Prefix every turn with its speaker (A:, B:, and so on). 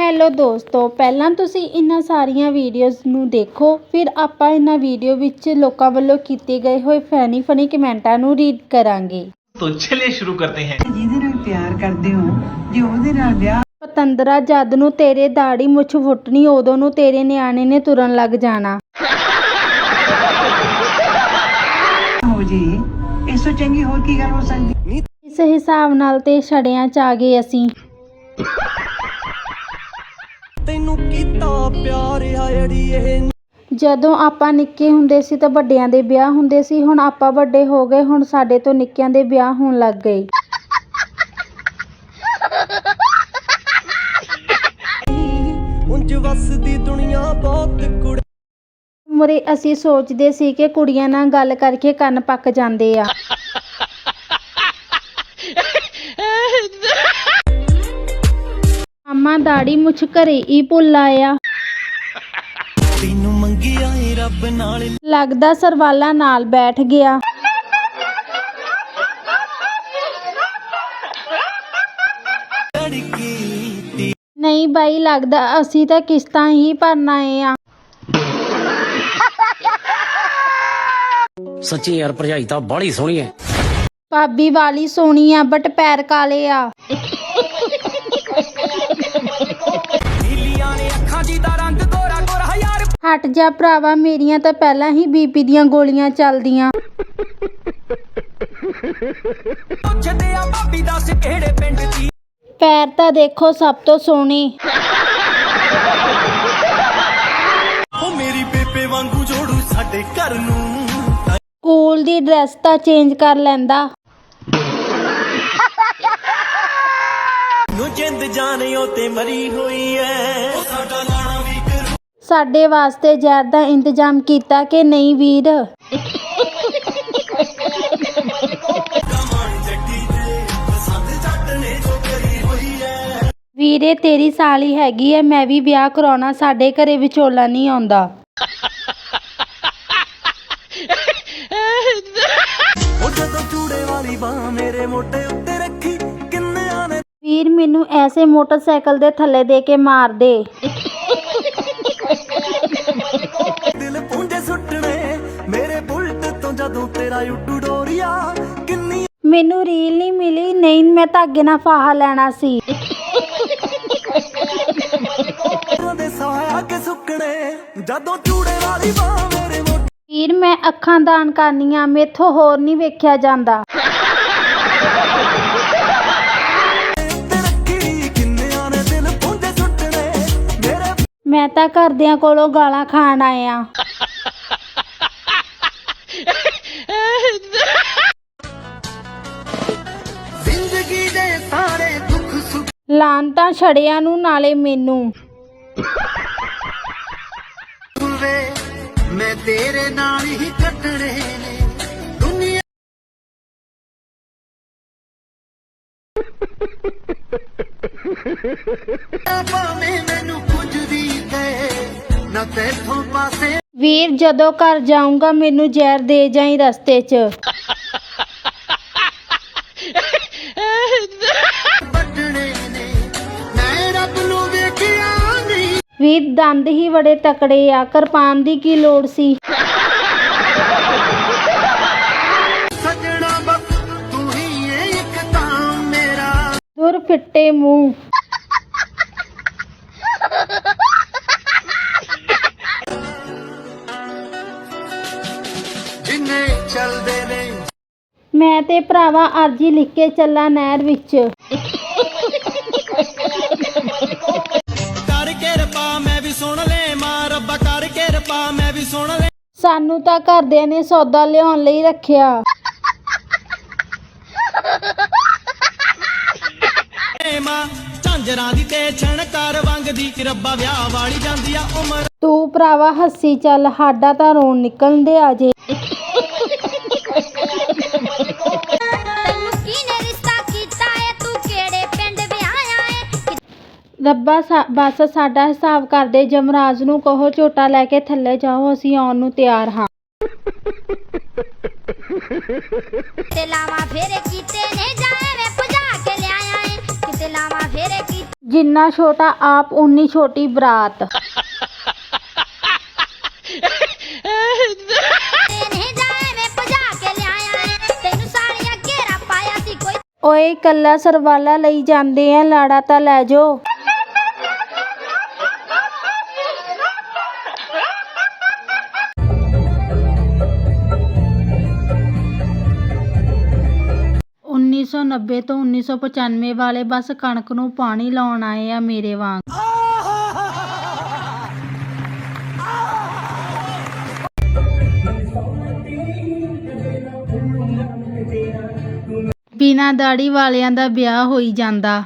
A: Hello ਦੋਸਤੋ ਪਹਿਲਾਂ ਤੁਸੀਂ ਇਹਨਾਂ ਸਾਰੀਆਂ ਵੀਡੀਓਜ਼ ਨੂੰ ਦੇਖੋ ਫਿਰ ਆਪਾਂ ਇਹਨਾਂ ਵੀਡੀਓ ਵਿੱਚ ਲੋਕਾਂ ਵੱਲੋਂ ਕੀਤੇ ਗਏ ਹੋਏ ਫੈਨੀ ਫਨੀ ਕਮੈਂਟਾਂ ਨੂੰ ਰੀਡ ਕਰਾਂਗੇ।
B: ਤੋ ਚਲਿਏ ਸ਼ੁਰੂ ਕਰਦੇ ਹਾਂ।
C: ਜਿਹਦੇ ਨਾਲ ਪਿਆਰ ਕਰਦੇ ਹੋ ਜੇ ਉਹਦੇ ਨਾਲ ਵਿਆਹ
A: ਪਤੰਦਰਾ ਜਦ ਨੂੰ ਤੇਰੇ ਦਾੜੀ ਮੁੱਛ ਫੁੱਟਣੀ ਉਦੋਂ ਨੂੰ ਤੇਰੇ ਨੇ ਤੁਰਨ ਲੱਗ ਜਾਣਾ।
C: ਚੰਗੀ
A: ਨਾਲ ਤੇ ਛੜਿਆਂ ਚ ਆ ਗਏ ਅਸੀਂ।
D: ਤੈਨੂੰ ਕੀਤਾ ਪਿਆਰ ਆ ਅੜੀਏ
A: ਜਦੋਂ ਆਪਾਂ ਨਿੱਕੇ ਹੁੰਦੇ ਸੀ ਤਾਂ ਵੱਡਿਆਂ ਦੇ ਵਿਆਹ ਹੁੰਦੇ ਸੀ ਹੁਣ ਆਪਾਂ ਵੱਡੇ ਹੋ ਗਏ ਹੁਣ ਸਾਡੇ ਤੋਂ ਨਿੱਕਿਆਂ ਦੇ ਵਿਆਹ ਹੋਣ ਲੱਗ ਗਏ।
D: ਉਂਝ ਵਸਦੀ ਦੁਨੀਆ ਬਹੁਤ ਕੁੜੇ।
A: ਉਮਰੇ ਅਸੀਂ ਸੋਚਦੇ ਸੀ ਕਿ ਕੁੜੀਆਂ ਨਾਲ ਗੱਲ ਕਰਕੇ ਕੰਨ ਪੱਕ ਜਾਂਦੇ ਆ। ਦਾੜੀ ਮੁੱਛ ਘਰੇ ਹੀ ਭੁੱਲ ਆਇਆ।
D: ਤੈਨੂੰ ਮੰਗਿਆ ਏ ਰੱਬ ਨਾਲ।
A: ਲੱਗਦਾ ਸਰਵਾਲਾ ਨਾਲ ਬੈਠ ਗਿਆ। ਨਹੀਂ ਬਾਈ ਲੱਗਦਾ ਅਸੀਂ ਤਾਂ ਕਿਸ਼ਤਾਂ ਹੀ ਭਰਨ ਆਏ ਆ।
E: ਸੱਚੀ ਯਾਰ ਭਰਜਾਈ ਤਾਂ ਬਾਹਲੀ ਸੋਹਣੀ ਹੈ।
A: ਭਾਬੀ ਵਾਲੀ ਸੋਹਣੀ ਆ ਬਟ ਪੈਰ ਕਾਲੇ ਆ।
D: ਨੀਲੀਆਂ ਨੇ ਅੱਖਾਂ ਜੀ ਦਾ ਰੰਗ ਗੋਰਾ ਗੋਰਾ ਯਾਰ
A: ਹਟ ਜਾ ਭਰਾਵਾ ਮੇਰੀਆਂ ਤਾਂ ਪਹਿਲਾਂ ਹੀ ਬੀਪੀ ਦੀਆਂ ਗੋਲੀਆਂ ਚੱਲਦੀਆਂ।
D: ਪੁੱਛਦੇ ਆ ਭਾਬੀ ਦੱਸ ਕਿਹੜੇ ਪਿੰਡ ਦੀ
A: ਪੈਰ ਤਾਂ ਦੇਖੋ ਸਭ ਤੋਂ ਸੋਹਣੇ।
D: ਉਹ ਮੇਰੀ ਬੇਬੇ ਵਾਂਗੂ ਜੋੜੂ ਸਾਡੇ ਘਰ ਨੂੰ।
A: ਸਕੂਲ ਦੀ ਡਰੈਸ ਤਾਂ ਚੇਂਜ ਕਰ ਲੈਂਦਾ।
D: ਨੂੰ ਜਿੰਦ ਜਾਣਿਓ ਤੇ ਮਰੀ ਹੋਈ ਐ। ਉਹ ਸਾਡਾ ਲਾਣਾ ਵੀ ਕਰੂ
A: ਸਾਡੇ ਵਾਸਤੇ ਜ਼ਹਿਰ ਦਾ ਇੰਤਜ਼ਾਮ ਕੀਤਾ ਕਿ ਨਹੀਂ ਵੀਰ?
D: ਕਮਾਣ ਜੱਟੀ ਤੇ ਪਸੰਦ ਜੱਟ ਨੇ ਜੋ ਕਰੀ ਹੋਈ ਐ
A: ਵੀਰੇ ਤੇਰੀ ਸਾਲੀ ਹੈਗੀ ਐ ਮੈਂ ਵੀ ਵਿਆਹ ਕਰਾਉਣਾ ਸਾਡੇ ਘਰੇ ਵਿਚੋਲਾ ਨਹੀਂ ਆਉਂਦਾ।
D: ਉਹ ਜਦੋਂ ਚੂੜੇ ਵਾਲੀ ਬਾਹ ਮੇਰੇ ਮੋਢੇ ਉੱਤੇ
A: ਵੀਰ ਮੈਨੂੰ ਐਸੇ ਮੋਟਰਸਾਈਕਲ ਦੇ ਥੱਲੇ ਦੇ ਕੇ ਮਾਰ ਦੇ।
D: ਦਿਲ ਪੁੰਜੇ ਸੁੱਟਣੇ ਮੇਰੇ ਬੁਲਟ ਤੋਂ ਜਦੋਂ ਤੇਰਾ ਉੱਡੂ ਡੋਰੀਆ ਕਿੰਨੀ
A: ਮੈਨੂੰ ਰੀਲ ਨਹੀਂ ਮਿਲੀ ਨਹੀਂ ਮੈਂ ਧਾਗੇ ਨਾਲ ਫਾਹਾ ਲੈਣਾ ਸੀ।
D: ਦੇ ਸਾਇਆ ਕੇ ਸੁੱਕਣੇ ਜਦੋਂ ਚੂੜੇ ਵਾਲੀ ਬਾਹ ਮੇਰੇ ਮੋਢੇ
A: ਵੀਰ ਮੈਂ ਅੱਖਾਂ ਦਾਨ ਕਰਨੀਆਂ ਮੇਥੋਂ ਹੋਰ ਨਹੀਂ ਵੇਖਿਆ ਜਾਂਦਾ। ਮੈਂ ਤਾਂ ਘਰਦਿਆਂ ਕੋਲੋਂ ਗਾਲਾਂ ਖਾਣ ਆਇਆ
D: ਜ਼ਿੰਦਗੀ ਦੇ ਸਾਰੇ ਦੁੱਖ ਸੁੱਖ
A: ਲਾਂਤਾਂ ਛੜਿਆਂ ਨੂੰ ਨਾਲੇ ਮੈਨੂੰ।
D: ਵੇ ਮੈਂ ਤੇਰੇ ਨਾਲ ਹੀ ਕੱਟਣੇ ਨੇ। ਦੁਨੀਆ ਭਾਵੇਂ ਮੈਨੂੰ ਕੁਝ ਵੀ ਨਾ ਤੇਥੋਂ ਪਾਸੇ।
A: ਵੀਰ ਜਦੋਂ ਘਰ ਜਾਊਂਗਾ ਮੈਨੂੰ ਜ਼ਹਿਰ ਦੇ ਜਾਈ ਰਸਤੇ 'ਚ।
D: ਵੱਢਣੇ ਨੇ ਮੈਂ ਰੱਬ ਨੂੰ ਵੇਖਿਆ ਨਹੀਂ।
A: ਵੀਰ ਦੰਦ ਹੀ ਬੜੇ ਤਕੜੇ ਆ ਕਿਰਪਾਨ ਦੀ ਕੀ ਲੋੜ ਸੀ?
D: ਸੱਜਣਾ ਬਸ ਤੂੰ ਹੀ ਏ ਇੱਕ ਤਾਂ ਮੇਰਾ।
A: ਦੁਰ ਫਿੱਟੇ ਮੂੰਹ।
D: ਚੱਲਦੇ ਨੇ।
A: ਮੈਂ ਤੇ ਭਰਾਵਾ ਅਰਜੀ ਲਿਖ ਕੇ ਚੱਲਾਂ ਨਹਿਰ ਵਿੱਚ।
D: ਕਰਕੇ ਰਪਾ ਮੈਂ ਵੀ ਸੁਣ ਲੈ ਮਾਂ ਰੱਬਾ ਕਰਕੇ ਰਪਾ ਮੈਂ ਵੀ ਸੁਣ ਲੈ
A: ਸਾਨੂੰ ਤਾਂ ਘਰਦਿਆਂ ਨੇ ਸੌਦਾ ਲਿਆਉਣ ਲਈ ਰੱਖਿਆ।
D: ਮਾਂ ਝਾਂਜਰਾਂ ਦੀ ਤੇ ਛਣਕਾਰ ਵੰਗਦੀ ਕਿ ਰੱਬਾ ਵਿਆਹ ਵਾਲੀ ਜਾਂਦੀ ਆ ਉਮਰ।
A: ਤੂੰ ਭਰਾਵਾ ਹੱਸੀ ਚੱਲ ਸਾਡਾ ਤਾਂ ਰੋਣ ਨਿਕਲਣ ਦੇ ਆ ਜੇ। ਰੱਬਾ ਸਾ- ਬਸ ਸਾਡਾ ਹਿਸਾਬ ਕਰਦੇ ਜਮਰਾਜ ਨੂੰ ਕਹੋ ਝੋਟਾ ਲੈ ਕੇ ਥੱਲੇ ਜਾਓ ਅਸੀਂ ਆਉਣ ਨੂੰ ਤਿਆਰ ਹਾਂ।
F: ਤੇ ਲਾਵਾਂ ਫੇਰੇ ਕੀਤੇ ਨੇ ਜਾਏ ਵੇ ਭਜਾ ਕੇ ਲਿਆਇਆ ਏ। ਕਿ ਤੇ ਲਾਵਾਂ ਫੇਰੇ ਕੀ
A: ਜਿੰਨਾ ਛੋਟਾ ਆਪ ਉਨੀ ਛੋਟੀ ਬਰਾਤ।
F: ਨਹੀਂ ਜਾਏ ਮੈਂ ਭਜਾ ਕੇ ਲਿਆਇਆ ਏ। ਤੈਨੂੰ ਸਾੜੀਆਂ ਘੇਰਾ ਪਾਇਆ ਸੀ ਕੋਈ
A: ਓਏ ਕੱਲਾ ਸਰਵਾਲਾ ਲਈ ਜਾਂਦੇ ਆ ਲਾੜਾ ਤਾਂ ਲੈ ਜਾਓ। ਉੱਨੀ ਸੌ ਨੱਬੇ ਤੋਂ 1995 ਵਾਲੇ ਬਸ ਕਣਕ ਨੂੰ ਪਾਣੀ ਲਾਉਣ ਆਏ ਆ ਮੇਰੇ ਵਾਂਗ। ਬਿਨਾਂ ਦਾੜੀ ਵਾਲਿਆਂ ਦਾ ਵਿਆਹ ਹੋਈ ਜਾਂਦਾ।